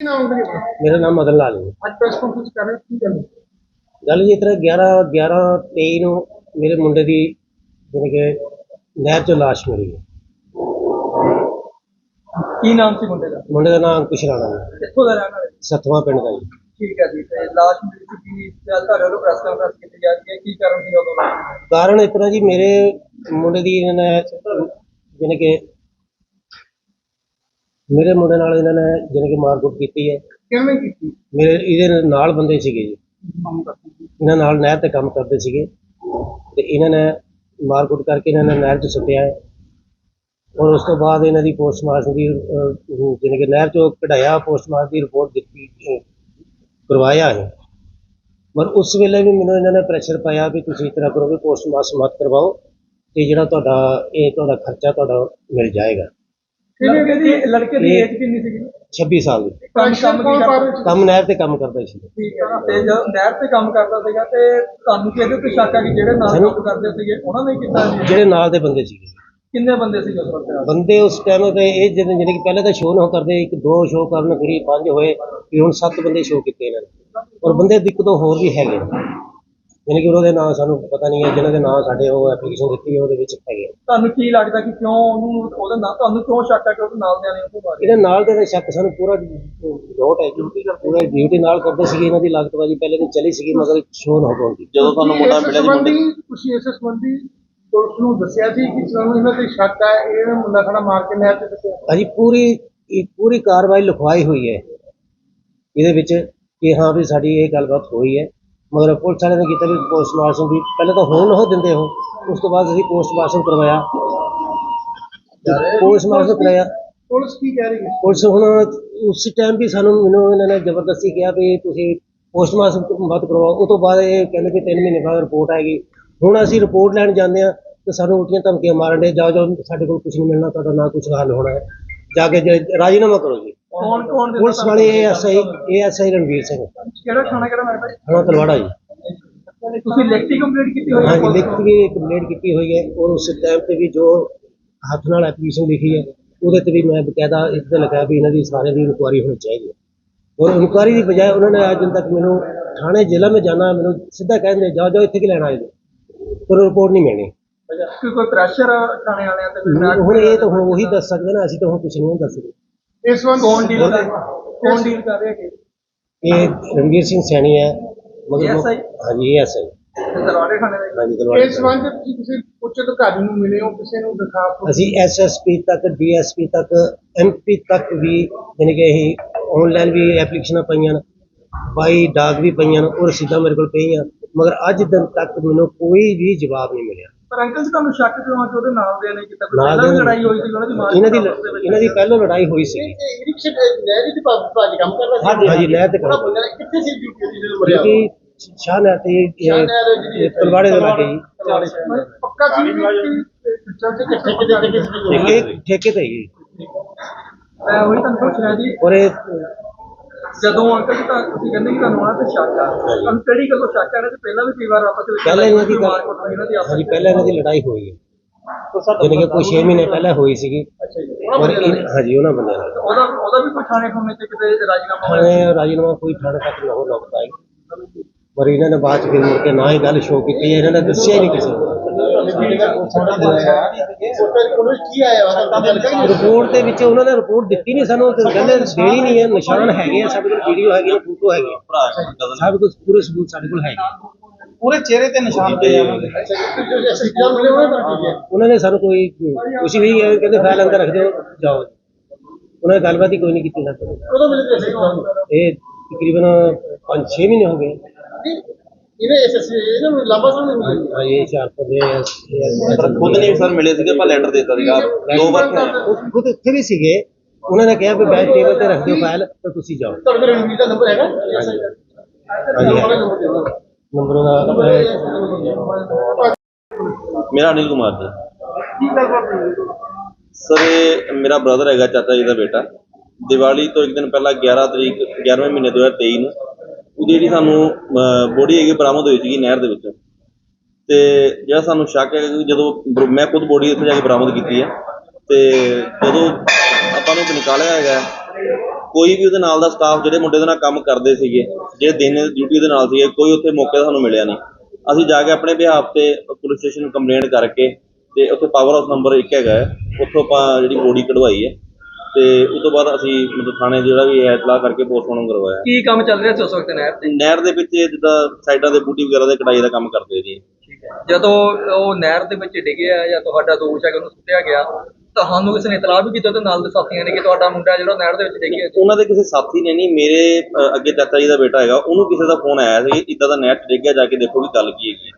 ਨਾਮ? ਮੇਰਾ ਨਾਮ ਮਦਨ ਲਾਲ ਹੈ ਅੱਜ ਪ੍ਰੈਸ ਕਾਨਫਰੰਸ ਕਰ ਰਹੇ ਹੋ, ਕੀ ਗੱਲ ਹੈ? ਗੱਲ ਜੀ ਇਸ ਤਰ੍ਹਾਂ 11 11 23 ਨੂੰ ਮੇਰੇ ਮੁੰਡੇ ਦੀ ਜਿਵੇਂ ਕਿ ਨਹਿਰ ਚੋਂ ਲਾਸ਼ ਮਿਲੀ ਹੈ ਕੀ ਨਾਮ ਸੀ ਮੁੰਡੇ ਦਾ ਮੁੰਡੇ ਦਾ ਨਾਮ ਅੰਕੁਸ਼ ਰਾਣਾ ਹੈ ਕਿੱਥੋਂ ਦਾ ਰਹਿਣ ਵਾਲਾ ਹੈ? ਸਤਵਾਂ ਪਿੰਡ ਦਾ ਜੀ ਠੀਕ ਹੈ ਜੀ ਤੇ ਲਾਸ਼ ਮਿਲੀ ਸੀ ਕੀ ਚੱਲ ਤੁਹਾਡੇ ਵੱਲੋਂ ਪ੍ਰੈਸ ਕਾਨਫਰੰਸ ਕੀਤੀ ਜਾ ਰਹੀ ਹੈ ਕੀ ਕਾਰਨ ਸੀ ਉਦੋਂ ਦਾ? ਕਾਰਨ ਇਸ ਤਰ੍ਹਾਂ ਜੀ ਮੇਰੇ ਮੁੰਡੇ ਦੀ ਇਹਨਾਂ ਨੇ ਕਿ ਮੇਰੇ ਮੁੰਡੇ ਨਾਲ ਇਹਨਾਂ ਨੇ ਜਿਵੇਂ ਕਿ ਮਾਰਕੁੱਟ ਕੀਤੀ ਹੈ। ਕਿਵੇਂ ਕੀਤੀ? ਮੇਰੇ ਇਹਦੇ ਨਾਲ ਬੰਦੇ ਸੀਗੇ ਜੀ। ਕੰਮ ਕਰਦੇ ਸੀ। ਇਹਨਾਂ ਨਾਲ ਨਹਿਰ ਤੇ ਕੰਮ ਕਰਦੇ ਸੀਗੇ। ਤੇ ਇਹਨਾਂ ਨੇ ਮਾਰਕੁੱਟ ਕਰਕੇ ਇਹਨਾਂ ਨੇ ਨਹਿਰ 'ਚ ਸੁੱਟਿਆ ਹੈ। ਔਰ ਉਸ ਤੋਂ ਬਾਅਦ ਇਹਨਾਂ ਦੀ ਪੋਸਟਮਾਰਟਮ ਦੀ ਅਹ, ਜਿਵੇਂ ਕਿ ਨਹਿਰ 'ਚੋਂ ਕਢਾਇਆ ਪੋਸਟਮਾਰਟਮ ਦੀ ਰਿਪੋਰਟ ਦਿੱਤੀ ਅਹ, ਕਰਵਾਇਆ ਹੈ। ਪਰ ਉਸ ਵੇਲੇ ਵੀ ਮੈਨੂੰ ਇਹਨਾਂ ਨੇ ਪ੍ਰੈਸ਼ਰ ਪਾਇਆ ਵੀ ਤੁਸੀਂ ਇਸ ਤਰ੍ਹਾਂ ਕਰੋ ਵੀ ਪੋਸਟਮਾਰਟਮ ਮਤ ਕਰਵਾਓ ਤੇ ਜਿਹੜਾ ਤੁਹਾਡਾ ਇਹ ਤੁਹਾਡਾ ਖਰਚਾ ਤੁਹਾਡਾ ਮਿਲ ਜਾਏਗਾ। ਲੜਕੇ ਦੀ ਲੜਕੇ ਦੀ ਇਹ- ਏਜ ਕਿੰਨੀ ਸੀਗੀ? 26 ਸਾਲ ਦੀ। ਕੰਮ ਕੰਮ ਕੀ ਕਰਦਾ ਸੀ? ਕੰਮ ਨਹਿਰ ਤੇ ਕੰਮ ਕਰਦਾ ਸੀ। ਠੀਕ ਹੈ ਤੇ ਜਦ ਨਹਿਰ ਤੇ ਕੰਮ ਕਰਦਾ ਸੀਗਾ ਤੇ ਤੁਹਾਨੂੰ ਕਿਹਦੇ ਤੇ ਸ਼ੱਕ ਆ ਕਿ ਜਿਹੜੇ ਨਾਲ ਕੰਮ ਕਰਦੇ ਸੀਗੇ ਉਹਨਾਂ ਨੇ ਕੀਤਾ ਜੀ ਜਿਹੜੇ ਨਾਲ ਦੇ ਬੰਦੇ ਸੀਗੇ। ਕਿੰਨੇ ਬੰਦੇ ਸੀਗੇ ਉਸ ਵਕਤ? ਬੰਦੇ ਉਸ ਟਾਈਮ ਤੇ ਇਹ ਜਿਹੜੇ ਜਿਹੜੇ ਕਿ ਪਹਿਲੇ ਤਾਂ ਸ਼ੋਅ ਨਾ ਕਰਦੇ ਇੱਕ ਦੋ ਸ਼ੋਅ ਕਰਨ ਫਿਰ ਪੰਜ ਹੋਏ ਵੀ ਹੁਣ ਸੱਤ ਬੰਦੇ ਸ਼ੋਅ ਕੀਤੇ ਇਹਨਾਂ ਨੇ। ਔਰ ਬੰਦੇ ਇੱਕ ਦੋ ਹੋਰ ਵੀ ਹੈਗੇ ਯਾਨੀ ਕਿ ਉਹਨਾਂ ਦੇ ਨਾਂ ਸਾਨੂੰ ਪਤਾ ਨਹੀਂ ਹੈ ਜਿਨ੍ਹਾਂ ਦੇ ਨਾਂ ਸਾਡੇ ਉਹ ਐਪਲੀਕੇਸ਼ਨ ਦਿੱਤੀ ਹੈ ਉਹਦੇ ਵਿੱਚ ਹੈਗੇ ਆ। ਤੁਹਾਨੂੰ ਕੀ ਲੱਗਦਾ ਕਿ ਕਿਉਂ ਉਹਨੂੰ ਉਹਦੇ ਨਾਲ ਤੁਹਾਨੂੰ ਕਿਉਂ ਸ਼ੱਕ ਹੈ ਕਿ ਉਹਦੇ ਨਾਲ ਦੇ ਨੇ ਉਹਨੂੰ ਮਾਰਿਆ ਇਹਦੇ ਨਾਲ ਦੇ ਤਾਂ ਸ਼ੱਕ ਸਾਨੂੰ ਪੂਰਾ ਡੋਟ ਹੈ ਡਿਊਟੀ ਦਾ ਪੂਰਾ ਡਿਊਟੀ ਨਾਲ ਕਰਦੇ ਸੀਗੇ ਇਹਨਾਂ ਦੀ ਲਾਗਤਬਾਜੀ ਪਹਿਲੇ ਤੇ ਚਲੀ ਸੀਗੀ ਮਗਰ ਸ਼ੋਅ ਨਾ ਹੋਣੀ ਜਦੋਂ ਤੁਹਾਨੂੰ ਮੁੰਡਾ ਮਿਲਿਆ ਜੀ ਮੁੰਡੇ ਤੁਸੀਂ ਇਸ ਸੰਬੰਧੀ ਪੁਲਿਸ ਨੂੰ ਦੱਸਿਆ ਸੀ ਕਿ ਸਾਨੂੰ ਇਹਨਾਂ ਤੇ ਸ਼ੱਕ ਹੈ ਇਹ ਮੁੰਡਾ ਖੜਾ ਮਾਰ ਕੇ ਨਹਿਰ ਤੇ ਸੁੱਟਿਆ ਅਜੀ ਪੂਰੀ ਇਹ ਪੂਰੀ ਕਾਰਵਾਈ ਲਿਖਵਾਈ ਹੋਈ ਹੈ। ਇਹਦੇ ਵਿੱਚ ਕਿ ਹਾਂ ਵੀ ਸਾਡੀ ਇਹ ਗੱਲਬਾਤ ਹੋਈ ਹੈ। ਮਗਰ ਪੁਲਿਸ ਵਾਲਿਆਂ ਨੇ ਕੀਤਾ ਵੀ ਪੋਸਟਮਾਰਟਮ ਵੀ ਪਹਿਲਾਂ ਤਾਂ ਹੋਣ ਉਹ ਦਿੰਦੇ ਹੋ ਉਸ ਤੋਂ ਬਾਅਦ ਅਸੀਂ ਪੋਸਟਮਾਰਟਮ ਕਰਵਾਇਆ। ਪੋਸਟਮਾਰਟਮ ਕਰਾਇਆ। ਪੁਲਿਸ ਕੀ ਕਹਿ ਰਹੀ ਹੈ? ਪੁਲਿਸ ਹੁਣ ਉਸ ਟਾਈਮ ਵੀ ਸਾਨੂੰ ਮੈਨੂੰ ਇਹਨਾਂ ਨੇ ਜ਼ਬਰਦਸਤੀ ਕਿਹਾ ਵੀ ਤੁਸੀਂ ਪੋਸਟਮਾਰਟਮ ਮਤ ਕਰਵਾਓ। ਉਹ ਤੋਂ ਬਾਅਦ ਇਹ ਕਹਿੰਦੇ ਵੀ 3 ਮਹੀਨੇ ਬਾਅਦ ਰਿਪੋਰਟ ਆਏਗੀ। ਹੁਣ ਅਸੀਂ ਰਿਪੋਰਟ ਲੈਣ ਜਾਂਦੇ ਆ ਤੇ ਸਾਨੂੰ ਉਲਟੀਆਂ ਧਮਕੀਆਂ ਮਾਰਨ ਦੇ ਜਾਓ ਜਾਓ ਸਾਡੇ ਕੋਲ ਕੁਝ ਨਹੀਂ ਮਿਲਣਾ ਤੁਹਾਡਾ ਨਾ ਕੁਝ ਹੱਲ ਹੋਣਾ ਹੈ। ਜਾ ਕੇ ਰਾਜੀਨਾਮਾ ਕਰੋ ਜੀ। ਕੌਣ ਕੌਣ ਪੁਲਿਸ ਵਾਲੇ ਐਸਆਈ ਐਸਆਈ ਰਣਵੀਰ ਸਿੰਘ। ਕਿਹੜਾ ਥਾਣਾ ਕਿਹੜਾ ਮੈਟਰ ਥਾਣਾ ਤਲਵਾੜਾ ਜੀ। ਤੁਸੀਂ ਲਿਖਤੀ ਕੰਪਲੀਟ ਕੀਤੀ ਹੋਈ ਹੈ? ਲਿਖਤ ਵੀ ਕੰਪਲੇਂਟ ਕੀਤੀ ਹੋਈ ਹੈ ਔਰ ਉਸ ਟਾਈਮ ਤੇ ਵੀ ਜੋ ਹੱਥ ਨਾਲ ਐਪਲੀਕੇਸ਼ਨ ਲਿਖੀ ਹੈ ਉਹਦੇ ਤੇ ਵੀ ਮੈਂ ਬਕਾਇਦਾ ਇਸ ਤੇ ਲਿਖਿਆ ਵੀ ਇਹਨਾਂ ਦੀ ਸਾਰੇ ਦੀ ਇਨਕੁਆਰੀ ਹੋਣੀ ਚਾਹੀਦੀ ਹੈ। ਔਰ ਇਨਕੁਆਰੀ ਦੀ ਬਜਾਏ ਉਹਨਾਂ ਨੇ ਅੱਜ ਤੱਕ ਮੈਨੂੰ ਥਾਣੇ ਜ਼ਿਲ੍ਹਾ ਮੈਂ ਜਾਣਾ ਮੈਨੂੰ ਸਿੱਧਾ ਕਹਿੰਦੇ ਜਾਓ ਜਾਓ ਇੱਥੇ ਕੀ ਲੈਣ ਆਏ ਜੀ ਪਰ ਰਿਪੋਰਟ ਨਹੀਂ ਮਿਲਣੀ। ਕੋਈ ਕੋਈ ਪ੍ਰੈਸ਼ਰ ਥਾਣੇ ਵਾਲਿਆਂ ਤੇ ਹੁਣ ਇਹ ਤਾਂ ਹੁਣ ਉਹੀ ਦੱਸ ਸਕਦੇ ਨਾ ਅਸੀਂ ਤਾਂ ਹੁਣ ਕੁਝ ਨਹੀਂ ਦੱਸ ਸਕਦੇ। ਇਸ ਵਕਤ ਕੌਣ ਡੀਲ ਕਰ ਕੌਣ ਡੀਲ ਕਰ ਰਿਹਾ ਕਿ? ਇਹ ਰਣਵੀਰ ਸਿੰਘ ਸੈਣੀ ਹੈ ਮਗਰ ਉਹ- ASI? ਹਾਂਜੀ ਇਹ ਐਸਆਈ ਦਰਵਾੜੇ ਥਾਣੇ ਦਾ ਹਾਂਜੀ ਤਲਵਾੜਾ ਇਸ ਵਿੱਚ ਤੁਸੀਂ ਕਿਸੇ ਉੱਚ ਅਧਿਕਾਰੀ ਨੂੰ ਮਿਲੇ ਹੋ ਕਿਸੇ ਨੂੰ ਦਿਖਾਓ? ਅਸੀਂ ਐਸਐਸਪੀ ਤੱਕ ਡੀਐਸਪੀ ਤੱਕ ਐਮਪੀ ਤੱਕ ਵੀ ਯਾਨੀ ਕਿ ਅਸੀਂ ਆਨਲਾਈਨ ਵੀ ਐਪਲੀਕੇਸ਼ਨਾਂ ਪਈਆਂ ਨੇ ਬਾਈ ਡਾਕ ਵੀ ਪਈਆਂ ਨੇ ਉਹ ਰਸੀਦਾਂ ਮੇਰੇ ਕੋਲ ਪਈਆਂ। ਮਗਰ ਅੱਜ ਦਿਨ ਤੱਕ ਮੈਨੂੰ ਕੋਈ ਵੀ ਜਵਾਬ ਨਹੀਂ ਮਿਲਿਆ। ਪਰ ਅੰਕਲ ਜੀ ਤੁਹਾਨੂੰ ਸ਼ੱਕ ਕਿਉਂ ਆ ਕਿ ਉਹਦੇ ਨਾਲ ਦੇ ਨੇ ਕਿਤੇ ਕੋਈ ਨਾਲ ਪਹਿਲਾਂ ਵੀ ਦੇ- ਲੜਾਈ ਹੋਈ ਸੀ ਉਹਨਾਂ ਦੀ ਮਾਰ ਇਹਨਾਂ ਦੀ ਇਹਨਾਂ ਦੀ ਪਹਿਲਾਂ ਲੜਾਈ ਹੋਈ ਸੀ। ਰਿਕਸ਼ੇ ਨਹਿਰੀ ਦੀ ਭਾਜ ਕੰਮ ਕਰਦਾ ਹਾਂਜੀ ਹਾਂਜੀ ਲੈ ਤੇ ਕਰ ਕਿੱਥੇ ਸੀ ਡਿਊਟੀ ਦੀ ਕਿਉਂਕਿ ਸ਼ਾਹ ਨੇ ਤੇ ਇਹ- ਇਹ ਤਲਵਾੜੇ ਦੇ ਲੱਗੇ ਜੀ। ਪੱਕਾ ਸੀ ਕਿ ਚੱਲ ਕੇ ਠੇਕੇ ਦੇ ਅੱਗੇ ਠੇਕੇ ਠੇਕੇ ਤੇ ਹੀ। ਮੈਂ ਉਹੀ ਤੁਹਾਨੂੰ ਪੁੱਛ ਰਿਹਾ ਜੀ। ਔਰ ਇਹ ਜਦੋਂ ਅੰਕਲ ਜੀ ਤਾਂ ਤੁਸੀਂ ਕਹਿੰਦੇ ਕਿ ਤੁਹਾਨੂੰ ਉਹਨਾਂ ਤੇ ਸ਼ੱਕ। ਆ ਤੁਹਾਨੂੰ ਕਿਹੜੀ ਗੱਲੋਂ ਸ਼ੱਕ ਆ ਨਾ ਤੇ ਪਹਿਲਾਂ ਵੀ ਕਈ ਵਾਰ ਆਪਸ ਵਿੱਚ ਪਹਿਲਾਂ ਇਹਨਾਂ ਦੀ ਗੱਲ ਕੁੱਟ ਹੋਈ ਇਹਨਾਂ ਦੀ ਆਪਸ ਹਾਂਜੀ ਪਹਿਲਾਂ ਇਹਨਾਂ ਦੀ ਲੜਾਈ ਹੋਈ ਹੈ। ਯਾਨੀ ਕਿ ਕੋਈ 6 ਮਹੀਨੇ ਪਹਿਲਾਂ ਹੋਈ ਸੀਗੀ। ਅੱਛਾ ਜੀ ਔਰ ਇਹ- ਹਾਂਜੀ ਉਹਨਾਂ ਬੰਦਿਆਂ ਨਾਲ। ਉਹਦਾ ਉਹਦਾ ਵੀ ਕੋਈ ਥਾਣੇ ਖੁਣੇ ਤੇ ਕਿਤੇ ਰਾਜੀਨਾਮਾ ਹੋਇਆ? ਥਾਣੇ ਰਾਜੀਨਾਮਾ ਕੋਈ ਥਾਣੇ ਤੱਕ ਨਹੀਂ ਹੋ ਲੱਗਦਾ ਹੈ ਪਰ ਇਹਨਾਂ ਨੇ ਬਾਅਦ ਚ ਫਿਰ ਮੁੜ ਕੇ ਨਾ ਹੀ ਗੱਲ ਸ਼ੋਅ ਕੀਤੀ ਹੈ ਇਹਨਾਂ ਨੇ ਦੱਸਿਆ ਹੀ ਨਹੀਂ ਕਿਸੇ ਨੂੰ। ਕੀ ਆਇਆ ਰਿਪੋਰਟ ਦੇ ਵਿੱਚ ਉਹਨਾਂ ਨੇ ਰਿਪੋਰਟ ਦਿੱਤੀ ਨਹੀਂ ਸਾਨੂੰ ਤੇ ਕਹਿੰਦੇ ਦੇਣੀ ਨਹੀਂ ਹੈ ਨਿਸ਼ਾਨ ਹੈਗੇ ਆ ਸਾਡੇ ਕੋਲ ਵੀਡੀਓ ਹੈਗੀ ਫੋਟੋ ਹੈਗੀ ਆ। ਸਭ ਕੁਝ ਪੂਰੇ ਸਬੂਤ ਸਾਡੇ ਕੋਲ ਹੈਗੇ ਪੂਰੇ ਚਿਹਰੇ ਤੇ ਨਿਸ਼ਾਨ ਪਏ ਆ। ਉਹਨਾਂ ਨੇ ਸਾਨੂੰ ਕੋਈ ਕੁਝ ਵੀ ਇਹ ਕਹਿੰਦੇ ਫਾਈਲ ਅੰਦਰ ਰੱਖ ਦਿਓ ਜਾਓ ਉਹਨਾਂ ਨੇ ਗੱਲਬਾਤ ਹੀ ਕੋਈ ਨਹੀਂ ਕੀਤੀ ਸਾਡੇ ਨਾਲ। ਇਹ ਤਕਰੀਬਨ 5-6 ਮਹੀਨੇ ਹੋ ਗਏ। ਇਹਨੇ ਐਸਐਸਸੀ ਇਹਨਾਂ ਨੂੰ ਲੰਬਾ ਸਮਾਂ ਮਿਲਿਆ ਹਾਂ ਇਹ ਹੁਸ਼ਿਆਰਪੁਰ ਦੇ ਇਹ- ਪਰ ਖੁਦ ਨਹੀਂ ਸਰ ਮਿਲੇ ਸੀਗੇ ਪਰ ਲੈਟਰ ਦਿੱਤਾ ਸੀਗਾ। ਦੋ ਵਾਰ ਉਹ ਖੁਦ ਇੱਥੇ ਵੀ ਸੀਗੇ ਉਹਨਾਂ ਨੇ ਕਿਹਾ ਵੀ ਬੈਂਚ ਟੇਬਲ ਤੇ ਰੱਖ ਦਿਓ ਫਾਈਲ ਤਾਂ ਤੁਸੀਂ ਜਾਓ। ਤੁਹਾਡੇ ਕੋਲ ਰਣਵੀਰ ਦਾ ਨੰਬਰ ਹੈਗਾ? ਹਾਂਜੀ। ਨੰਬਰ ਉਹਦਾ ਮੇਰਾ ਅਨਿਲ ਕੁਮਾਰ ਜੀ। ਸਰ ਮੇਰਾ ਬ੍ਰਦਰ ਹੈਗਾ ਚਾਚਾ ਜੀ ਦਾ ਬੇਟਾ। ਦੀਵਾਲੀ ਤੋਂ ਇੱਕ ਦਿਨ ਪਹਿਲਾਂ 11 ਤਰੀਕ 11ਵੇਂ ਮਹੀਨੇ 2023 ਨੂੰ ਉਹਦੀ ਜਿਹੜੀ ਸਾਨੂੰ ਬੋਡੀ ਹੈਗੀ ਬਰਾਮਦ ਹੋਈ ਸੀਗੀ ਨਹਿਰ ਦੇ ਵਿੱਚ। ਤੇ ਜਿਹੜਾ ਸਾਨੂੰ ਸ਼ੱਕ ਹੈ ਕਿ ਜਦੋਂ ਬਰ- ਮੈਂ ਖੁਦ ਬੋਡੀ ਉੱਥੇ ਜਾ ਕੇ ਬਰਾਮਦ ਕੀਤੀ ਹੈ ਤੇ ਜਦੋਂ ਆਪਾਂ ਨੂੰ ਨਿਕਾਲਿਆ ਹੈਗਾ ਕੋਈ ਵੀ ਉਹਦੇ ਨਾਲ ਦਾ ਸਟਾਫ ਜਿਹੜੇ ਮੁੰਡੇ ਦੇ ਨਾਲ ਕੰਮ ਕਰਦੇ ਸੀਗੇ ਜਿਹੜੇ ਦਿਨ ਡਿਊਟੀ ਦੇ ਨਾਲ ਸੀਗੇ ਕੋਈ ਉੱਥੇ ਮੌਕੇ ਤੇ ਸਾਨੂੰ ਮਿਲਿਆ ਨਹੀਂ। ਅਸੀਂ ਜਾ ਕੇ ਆਪਣੇ ਬਿਹਾਫ ਤੇ ਪੁਲਿਸ ਸਟੇਸ਼ਨ ਕੰਪਲੇਂਟ ਕਰਕੇ ਤੇ ਉੱਥੇ ਪਾਵਰ ਹਾਊਸ ਨੰਬਰ 1 ਹੈਗਾ ਹੈ, ਉੱਥੋਂ ਆਪਾਂ ਜਿਹੜੀ ਬੋਡੀ ਕਢਵਾਈ ਹੈ। ਤੇ ਉਸ ਤੋਂ ਬਾਅਦ ਅਸੀਂ ਮਤਲਬ ਥਾਣੇ ਜਿਹੜਾ ਵੀ ਹੈ ਇਤਲਾਹ ਕਰਕੇ ਪੋਸਟਮਾਰਟਮ ਕਰਵਾਇਆ। ਕੀ ਕੰਮ ਚੱਲ ਰਿਹਾ ਸੀ ਉਸ ਵਕਤ ਨਹਿਰ ਤੇ? ਨਹਿਰ ਦੇ ਵਿੱਚ ਜਿੱਦਾਂ ਸਾਈਡਾਂ ਦੇ ਬੂਟੀ ਵਗੈਰਾ ਦੇ ਕਢਾਈ ਦਾ ਕੰਮ ਕਰਦੇ ਜੀ। ਠੀਕ ਹੈ। ਜਦੋਂ ਉਹ ਨਹਿਰ ਦੇ ਵਿੱਚ ਡਿੱਗਿਆ ਜਾਂ ਤੁਹਾਡਾ ਦੋਸ਼ ਹੈ ਕਿ ਉਹਨੂੰ ਸੁੱਟਿਆ ਗਿਆ ਤੁਹਾਨੂੰ ਕਿਸੇ ਨੇ ਇਤਲਾਹ ਵੀ ਕੀਤਾ ਤੇ ਨਾਲ ਦੇ ਸਾਥੀਆਂ ਨੇ ਕਿ ਤੁਹਾਡਾ ਮੁੰਡਾ ਜਿਹੜਾ ਨਹਿਰ ਦੇ ਵਿੱਚ ਡਿੱਗਿਆ ਉਹਨਾਂ ਦੇ ਕਿਸੇ ਸਾਥੀ ਨੇ ਨਹੀਂ ਮੇਰੇ ਅ, ਅੱਗੇ ਚਾਚਾ ਜੀ ਦਾ ਬੇਟਾ ਹੈਗਾ ਉਹਨੂੰ ਕਿਸੇ ਦਾ ਫੋਨ ਆਇਆ ਸੀ ਇਦਾਂ ਦਾ ਨੈਟ ਡਿੱਗ ਗਿਆ ਜਾ ਕੇ ਦੇਖੋ ਵੀ ਗੱਲ ਕੀ ਹੈਗੀ।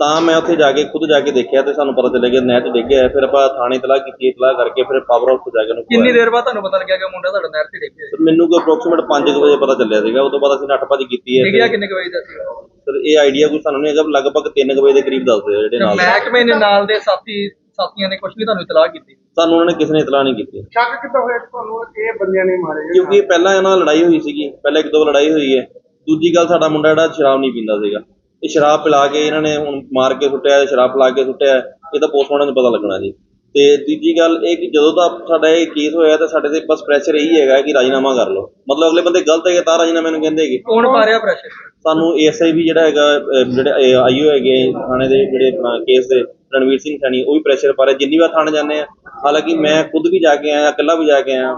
ਤਾਂ ਮੈਂ ਉੱਥੇ ਜਾ ਕੇ ਖੁਦ ਜਾ ਕੇ ਦੇਖਿਆ ਤੇ ਸਾਨੂੰ ਪਤਾ ਚੱਲਿਆ ਕਿ ਨੈਟ ਡਿੱਗ ਗਿਆ ਹੈ। ਫਿਰ ਆਪਾਂ ਥਾਣੇ ਇਤਲਾਹ ਕੀਤੀ ਇਤਲਾਹ ਕਰਕੇ ਫਿਰ ਪਾਵਰ ਹਾਊਸ ਤੋਂ ਜਾ ਕੇ ਉਹਨੂੰ ਕਿੰਨੀ। ਦੇਰ ਬਾਅਦ ਤੁਹਾਨੂੰ ਪਤਾ ਲੱਗਿਆ ਕਿ ਮੁੰਡਾ ਤੁਹਾਡਾ ਨਹਿਰ ਤੇ ਡਿੱਗਿਆ ਤੇ ਮੈਨੂੰ ਕੋਈ ਅਪਰੋਕਸੀਮੇਟ 5 ਵਜੇ ਪਤਾ ਚੱਲਿਆ ਸੀਗਾ। ਉਸ ਤੋਂ ਬਾਅਦ ਅਸੀਂ ਨੱਠ ਭੱਜ ਕੀਤੀ ਹੈ ਡਿੱਗਿਆ ਕਿੰਨੇ ਕੁ ਵਜੇ ਦਾ ਸੀਗਾ? ਸਰ ਇਹ ਆਈਡੀਆ ਕੋਈ ਸਾਨੂੰ ਨਹੀਂ ਹੈਗਾ। ਲਗਭਗ 3 ਵਜੇ ਦੇ ਕਰੀਬ ਦੱਸਦੇ ਆ ਜਿਹੜੇ ਤੇ ਨਾਲ ਦੇ। ਮਹਿਕਮੇ ਨੇ ਨਾਲ ਦੇ ਸਾਥੀ ਸਾਥੀਆਂ ਨੇ ਕੁਝ ਵੀ ਤੁਹਾਨੂੰ ਇਤਲਾਹ ਕੀਤੀ? ਸਾਨੂੰ ਉਹਨਾਂ ਨੇ ਕਿਸੇ ਨੇ ਇਤਲਾਹ ਨਹੀਂ ਕੀਤੀ। ਸ਼ੱਕ ਕਿੱਦਾਂ ਹੋਇਆ ਕਿ ਤੁਹਾਨੂੰ ਇਹ ਬੰਦਿਆਂ ਨੇ ਮਾਰੇ ਜਿਹੜੇ ਕਿਉਂਕਿ ਪਹਿਲਾਂ ਇਹਨਾਂ ਨਾਲ ਲੜਾਈ ਹੋਈ ਸੀਗੀ। ਪਹਿਲਾਂ ਇੱਕ ਦੋ ਲੜਾਈ ਹੋਈ ਹੈ। ਦੂਜੀ ਗੱਲ ਸਾਡਾ ਮੁੰਡਾ ਜਿਹੜਾ ਸ਼ਰਾਬ ਨਹੀਂ ਪੀਂਦਾ ਸੀਗਾ। ਇਹ ਸ਼ਰਾਬ ਪਿਲਾ ਕੇ ਇਹਨਾਂ ਨੇ ਹੁਣ ਮਾਰ ਕੇ ਸੁੱਟਿਆ ਸ਼ਰਾਬ ਪਿਲਾ ਕੇ ਸੁੱਟਿਆ ਇਹ ਤਾਂ ਪੋਸਟਮਾਰਟਮ ਨੂੰ ਪਤਾ ਲੱਗਣਾ ਜੀ। ਤੇ ਤੀਜੀ ਗੱਲ ਇਹ ਕਿ ਜਦੋਂ ਦਾ ਸਾਡਾ ਇਹ ਕੇਸ ਹੋਇਆ ਤਾਂ ਸਾਡੇ ਤੇ ਬਸ ਪ੍ਰੈਸ਼ਰ ਇਹੀ ਹੈਗਾ ਕਿ ਰਾਜੀਨਾਮਾ ਕਰ ਲਓ। ਮਤਲਬ ਅਗਲੇ ਬੰਦੇ ਗਲਤ ਹੈਗੇ ਤਾਂ ਰਾਜੀਨਾਮੇ ਨੂੰ ਕਹਿੰਦੇ ਹੈਗੇ। ਕੌਣ ਪਾ ਰਿਹਾ ਪ੍ਰੈਸ਼ਰ ਸਾਨੂੰ ਏਐਸਆਈ ਵੀ ਜਿਹੜਾ ਹੈਗਾ ਜਿਹੜੇ ਆਈਓ ਹੈਗੇ ਥਾਣੇ ਦੇ ਜਿਹੜੇ ਕੇਸ ਦੇ ਰਣਵੀਰ ਸਿੰਘ ਸੈਣੀ ਉਹ ਵੀ ਪ੍ਰੈਸ਼ਰ ਪਾ ਰਿਹਾ। ਜਿੰਨੀ ਵਾਰ ਥਾਣੇ ਜਾਂਦੇ ਆ ਹਾਲਾਂਕਿ ਮੈਂ ਖੁਦ ਵੀ ਜਾ ਕੇ ਆਇਆ ਇਕੱਲਾ ਵੀ ਜਾ ਕੇ ਆਇਆ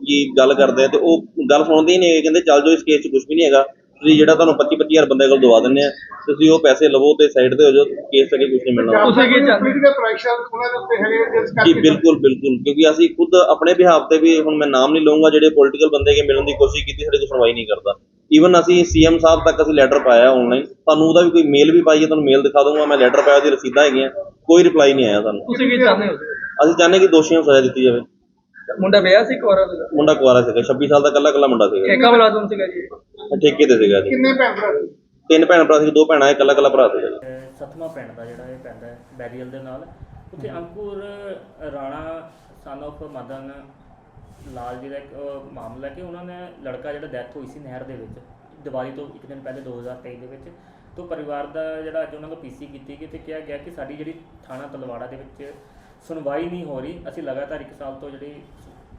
ਕਿ ਗੱਲ ਕਰਦੇ ਆ ਤੇ ਉਹ ਗੱਲ ਸੁਣਦੇ ਹੀ ਨਹੀਂ ਕਹਿੰਦੇ ਚੱਲ ਜਾਓ ਇਸ ਕੇਸ 'ਚ ਕੁਝ ਵੀ ਨਹੀਂ ਹੈਗਾ। ਤੁਸੀਂ ਜਿਹੜਾ ਤੁਹਾਨੂੰ 25 25000 ਬੰਦੇ ਕੋਲ ਦਵਾ ਦਿੰਦੇ ਆ ਤੁਸੀਂ ਉਹ ਪੈਸੇ ਲਵੋ ਤੇ ਸਾਈਡ ਤੇ ਹੋ ਜਾਓ ਕੇਸ ਤੇ ਕੁਝ ਨਹੀਂ ਮਿਲਣਾ। ਤੁਸੀਂ ਕੀ ਚਾਹੁੰਦੇ? ਦਾ ਪ੍ਰੈਸ਼ਰ ਉਹਨਾਂ ਦੇ ਉੱਤੇ ਹੈਗੇ ਜਿਸ ਜੀ ਕਰਕੇ ਬਿਲਕੁਲ ਬਿਲਕੁਲ ਕਿਉਂਕਿ ਅਸੀਂ ਖੁਦ ਆਪਣੇ ਬਿਹਾਫ ਤੇ ਵੀ ਹੁਣ ਮੈਂ ਨਾਮ ਨਹੀਂ ਲਵਾਂਗਾ ਜਿਹੜੇ ਪੋਲੀਟੀਕਲ ਬੰਦੇ ਕੇ ਮਿਲਣ ਦੀ ਕੋਸ਼ਿਸ਼ ਕੀਤੀ ਸਾਡੇ ਕੋਲ ਸੁਣਵਾਈ ਨਹੀਂ ਕਰਦਾ। ਈਵਨ ਅਸੀਂ ਸੀਐਮ ਸਾਹਿਬ ਤੱਕ ਅਸੀਂ ਲੈਟਰ ਪਾਇਆ ਆਨਲਾਈਨ ਤੁਹਾਨੂੰ ਉਹਦਾ ਵੀ ਕੋਈ ਮੇਲ ਵੀ ਪਾਈਏ ਤੁਹਾਨੂੰ ਮੇਲ ਦਿਖਾ ਦੂੰਗਾ ਮੈਂ ਲੈਟਰ ਪਾਇਆ ਉਹਦੀ ਰਸੀਦਾਂ ਹੈਗੀਆਂ ਕੋਈ ਰਿਪਲਾਈ ਨਹੀਂ ਆਇਆ ਸਾਨੂੰ। ਤੁਸੀਂ ਕੀ ਚਾਹੁੰਦੇ ਹੋ? ਅਸੀਂ ਚਾਹੁੰਦੇ ਕਿ ਦੋਸ਼ੀਆਂ ਨੂੰ ਸਜ਼ਾ ਦਿੱਤੀ ਜਾਵੇ। ਮੁੰਡਾ ਵਿਆਹ ਸੀ ਕੁਆਰਾ ਸੀਗਾ? ਮੁੰਡਾ ਕੁਆਰਾ ਸੀਗਾ 26 ਸਾਲ ਦਾ ਕੱਲਾ ਕੱਲਾ ਮੁੰਡਾ ਸੀਗਾ। ਠੇਕਾ ਮੁਲਾਜ਼ਮ ਸੀਗਾ ਜੀ। ਠੇਕੇ ਤੇ ਸੀਗਾ ਜੀ। ਕਿੰਨੇ ਭੈਣ ਭਰਾ ਸੀ? ਤਿੰਨ ਭੈਣ ਭਰਾ ਸੀ ਦੋ ਭੈਣਾਂ ਇੱਕ ਕੱਲਾ ਕੱਲਾ ਭਰਾ ਸੀਗਾ ਜੀ। ਸਤਵਾਂ ਪਿੰਡ ਦਾ ਜਿਹੜਾ ਇਹ ਪੈਂਦਾ ਹੈ ਬੈਰੀਅਲ ਦੇ ਨਾਲ। ਉੱਥੇ ਅੰਕੁਰ ਰਾਣਾ ਸਨ of ਮਦਨ ਲਾਲ ਜੀ ਦਾ ਇੱਕ ਅਹ, ਮਾਮਲਾ ਹੈ ਕਿ ਉਹਨਾਂ ਨੇ ਲੜਕਾ ਜਿਹੜਾ ਡੈਥ ਹੋਈ ਸੀ ਨਹਿਰ ਦੇ ਵਿੱਚ ਦੀਵਾਲੀ ਤੋਂ ਇੱਕ ਦਿਨ ਪਹਿਲੇ 2023 ਦੇ ਵਿੱਚ। ਤੋਂ ਪਰਿਵਾਰ ਦਾ ਜਿਹੜਾ ਅੱਜ ਉਹਨਾਂ ਨੂੰ ਪੀਸੀ ਕੀਤੀ ਗਈ ਤੇ ਕਿਹਾ ਗਿਆ ਕਿ ਸਾਡੀ ਜਿਹੜੀ ਥਾਣਾ ਤਲਵਾੜਾ ਦੇ ਵਿੱਚ ਸੁਣਵਾਈ ਨਹੀਂ ਹੋ ਰਹੀ ਅਸੀਂ ਲਗਾਤਾਰ ਇੱਕ ਸਾਲ ਤੋਂ ਜਿਹੜੀ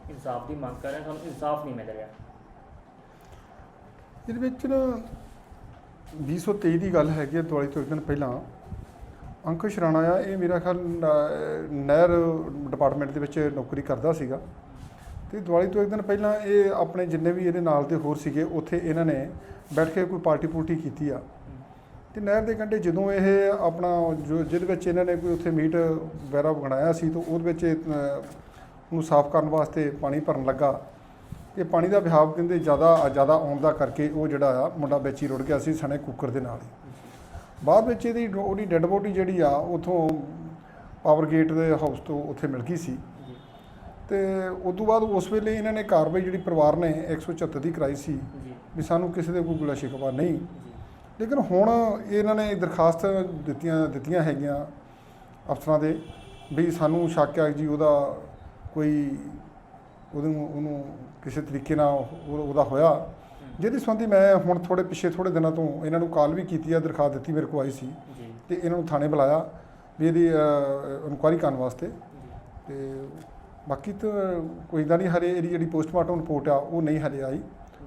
ਇਨਸਾਫ ਦੀ ਮੰਗ ਕਰ ਰਹੇ ਹਾਂ ਸਾਨੂੰ ਇਨਸਾਫ ਨਹੀਂ ਮਿਲ ਰਿਹਾ। ਇਹਦੇ ਵਿੱਚ ਨਾ 2023 ਦੀ ਗੱਲ ਹੈਗੀ ਹੈ ਦਿਵਾਲੀ ਤੋਂ ਇੱਕ ਦਿਨ ਪਹਿਲਾਂ। ਅੰਕੁਸ਼ ਰਾਣਾ ਆ ਇਹ ਮੇਰਾ ਖਿਆਲ ਨਹਿਰ ਡਿਪਾਰਟਮੈਂਟ ਦੇ ਵਿੱਚ ਨੌਕਰੀ ਕਰਦਾ ਸੀਗਾ। ਤੇ ਦਿਵਾਲੀ ਤੋਂ ਇੱਕ ਦਿਨ ਪਹਿਲਾਂ ਇਹ ਆਪਣੇ ਜਿੰਨੇ ਵੀ ਇਹਦੇ ਨਾਲ ਦੇ ਹੋਰ ਸੀਗੇ ਉੱਥੇ ਇਹਨਾਂ ਨੇ ਬੈਠ ਕੇ ਕੋਈ ਪਾਰਟੀ ਪੂਰਟੀ ਕੀਤੀ ਆ। ਤੇ ਨਹਿਰ ਦੇ ਕੰਢੇ ਜਦੋਂ ਇਹ ਆਪਣਾ ਜੋ ਜਿਹਦੇ ਵਿੱਚ ਇਹਨਾਂ ਨੇ ਕੋਈ ਉੱਥੇ ਮੀਟ ਵਗੈਰਾ ਬਣਾਇਆ ਸੀ ਤਾਂ ਉਹਦੇ ਵਿੱਚ ਇਹ, ਸਾਫ਼ ਕਰਨ ਵਾਸਤੇ ਪਾਣੀ ਭਰਨ ਲੱਗਾ। ਤੇ ਪਾਣੀ ਦਾ ਵਹਾਅ ਕਹਿੰਦੇ ਜ਼ਿਆਦਾ ਜ਼ਿਆਦਾ ਆਉਣ ਦਾ ਕਰਕੇ ਉਹ ਜਿਹੜਾ ਆ ਮੁੰਡਾ ਵਿੱਚ ਹੀ ਰੁੜ ਗਿਆ ਸੀ ਸਣੇ ਕੁੱਕਰ ਦੇ ਨਾਲ ਬਾਅਦ ਵਿੱਚ ਇਹਦੀ ਉਹਦੀ ਡੈੱਡ ਬੋਡੀ ਜਿਹੜੀ ਆ ਉਥੋਂ ਪਾਵਰ ਗੇਟ ਦੇ ਹਾਊਸ ਤੋਂ ਉੱਥੇ ਮਿਲ ਗਈ ਸੀ। ਤੇ ਉਸ ਤੋਂ ਬਾਅਦ ਉਸ ਵੇਲੇ ਇਹਨਾਂ ਨੇ ਕਾਰਵਾਈ ਜਿਹੜੀ ਪਰਿਵਾਰ ਨੇ 174 ਦੀ ਕਰਾਈ ਸੀ ਵੀ ਸਾਨੂੰ ਕਿਸੇ ਦੇ ਕੋਈ ਗੁਲਾ ਸ਼ਿਕਵਾ ਨਹੀਂ। ਲੇਕਿਨ ਹੁਣ ਇਹਨਾਂ ਨੇ ਦਰਖਾਸਤ ਦਿੱਤੀਆਂ ਦਿੱਤੀਆਂ ਹੈਗੀਆਂ ਅਫਸਰਾਂ ਦੇ ਵੀ ਸਾਨੂੰ ਸ਼ੱਕ ਹੈ ਜੀ ਉਹਦਾ ਕੋਈ ਉਹਨੂੰ ਉਹਨੂੰ ਕਿਸੇ ਤਰੀਕੇ ਨਾਲ ਉਹ- ਉਹਦਾ ਹੋਇਆ। ਜਿਹਦੀ ਸੰਬੰਧੀ ਮੈਂ ਹੁਣ ਥੋੜੇ ਪਿੱਛੇ ਥੋੜੇ ਦਿਨਾਂ ਤੋਂ ਇਹਨਾਂ ਨੂੰ ਕਾਲ ਵੀ ਕੀਤੀ ਆ ਦਰਖਾਸਤ ਦਿੱਤੀ ਮੇਰੇ ਕੋਲ ਆਈ ਸੀ। ਜੀ। ਤੇ ਇਹਨਾਂ ਨੂੰ ਥਾਣੇ ਬੁਲਾਇਆ ਵੀ ਇਹਦੀ ਇਨਕੁਆਇਰੀ ਕਰਨ ਵਾਸਤੇ। ਤੇ ਬਾਕੀ ਤਾਂ ਕੋਈ ਦਾ ਨਹੀਂ ਹਰੇ ਇਹਦੀ ਜਿਹੜੀ ਪੋਸਟਮਾਰਟਮ ਰਿਪੋਰਟ ਆ ਉਹ ਨਹੀਂ ਹਲੇ ਆਈ।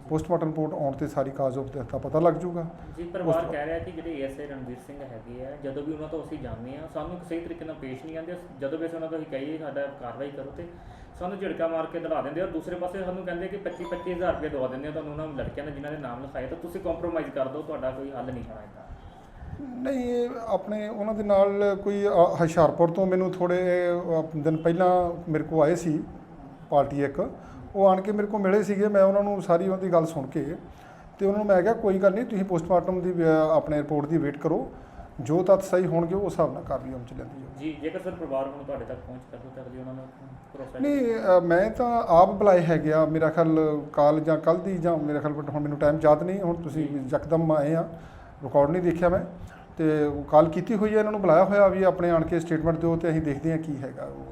ਪੋਸਟਮਾਰਟਮ ਰਿਪੋਰਟ ਆਉਣ ਤੇ ਸਾਰੀ ਕਾਜ਼ ਆਫ ਡੈਥ ਦਾ ਪਤਾ ਲੱਗ ਜਾਊਗਾ। ਜੀ ਪਰਿਵਾਰ ਕਹਿ ਰਿਹਾ ਕਿ ਜਿਹੜੇ ਏਐਸਆਈ ਰਣਵੀਰ ਸਿੰਘ ਹੈਗੇ ਆ ਜਦੋਂ ਵੀ ਉਹਨਾਂ ਤੋਂ ਅਸੀਂ ਜਾਂਦੇ ਆ ਸਾਨੂੰ ਸਹੀ ਤਰੀਕੇ ਨਾਲ ਪੇਸ਼ ਨਹੀਂ ਆਉਂਦੇ ਜਦੋਂ ਵੀ ਅਸੀਂ ਉਹਨਾਂ ਤੋਂ ਅਸੀਂ ਕਹੀਏ ਸਾਡਾ ਕਾਰਵਾਈ ਕਰੋ ਤੇ ਸਾਨੂੰ ਝਿੜਕਾ ਮਾਰ ਕੇ ਦੜਾ ਦਿੰਦੇ ਆ ਔਰ ਦੂਸਰੇ ਪਾਸੇ ਸਾਨੂੰ ਕਹਿੰਦੇ ਕਿ 25 25000 ਰੁਪਏ ਦਵਾ ਦਿੰਦੇ ਆ ਤੁਹਾਨੂੰ ਉਹਨਾਂ ਲੜਕਿਆਂ ਦੇ ਜਿਨ੍ਹਾਂ ਦੇ ਨਾਮ ਲਿਖਾਏ ਤਾਂ ਤੁਸੀਂ ਕੰਪਰੋਮਾਈਜ਼ ਕਰ ਦਿਓ ਤੁਹਾਡਾ ਕੋਈ ਹੱਲ ਨਹੀਂ ਹੋਣਾ ਇਹਦਾ ਨਹੀਂ ਇਹ ਆਪਣੇ ਉਹਨਾਂ ਦੇ ਨਾਲ ਕੋਈ ਹੁਸ਼ਿਆਰਪੁਰ ਤੋਂ ਮੈਨੂੰ ਥੋੜੇ ਦਿਨ ਪਹਿਲਾਂ ਮੇਰੇ ਕੋਲ ਆਏ ਸੀ ਪਾਰਟੀ ਇੱਕ। ਉਹ ਆਣ ਕੇ ਮੇਰੇ ਕੋਲ ਮਿਲੇ ਸੀਗੇ ਮੈਂ ਉਹਨਾਂ ਨੂੰ ਸਾਰੀ ਉਹਨਾਂ ਦੀ ਗੱਲ ਸੁਣ ਕੇ ਤੇ ਉਹਨਾਂ ਨੂੰ ਮੈਂ ਕਿਹਾ ਕੋਈ ਗੱਲ ਨਹੀਂ ਤੁਸੀਂ ਪੋਸਟਮਾਰਟਮ ਦੀ ਆਪਣੇ ਰਿਪੋਰਟ ਦੀ ਵੇਟ ਕਰੋ। ਜੋ ਤੱਥ ਸਹੀ ਹੋਣਗੇ ਉਸ ਹਿਸਾਬ ਨਾਲ ਕਾਰਵਾਈ ਅਮਲ ਚ ਲੈਂਦੀ ਜਾਊਗੀ ਜੀ ਜੇਕਰ ਸਰ ਪਰਿਵਾਰ ਹੁਣ ਤੁਹਾਡੇ ਤੱਕ ਪਹੁੰਚ ਕਰ ਦੋ ਤਾਂ ਅਗਲੀ ਉਹਨਾਂ ਨੂੰ ਭਰੋਸਾ ਨਹੀਂ ਮੈਂ ਤਾਂ ਆਪ ਬੁਲਾਏ ਹੈਗੇ ਆ। ਮੇਰਾ ਖਿਆਲ ਕਾਲ ਜਾਂ ਕੱਲ ਦੀ ਜਾਂ ਮੇਰਾ ਖਿਆਲ ਹੁਣ ਮੈਨੂੰ ਟਾਈਮ ਯਾਦ ਨਹੀਂ ਹੁਣ ਤੁਸੀਂ ਯਕਦਮ ਆਏ ਆ। ਰਿਕਾਰਡ ਨਹੀਂ ਦੇਖਿਆ ਮੈਂ। ਤੇ ਕਾਲ ਕੀਤੀ ਹੋਈ ਹੈ ਇਹਨਾਂ ਨੂੰ ਬੁਲਾਇਆ ਹੋਇਆ ਵੀ ਆਪਣੇ ਆਣ ਕੇ ਸਟੇਟਮੈਂਟ ਦਿਓ ਤੇ ਅਸੀਂ ਦੇਖਦੇ ਹਾਂ ਕੀ ਹੈਗਾ ਉਹ।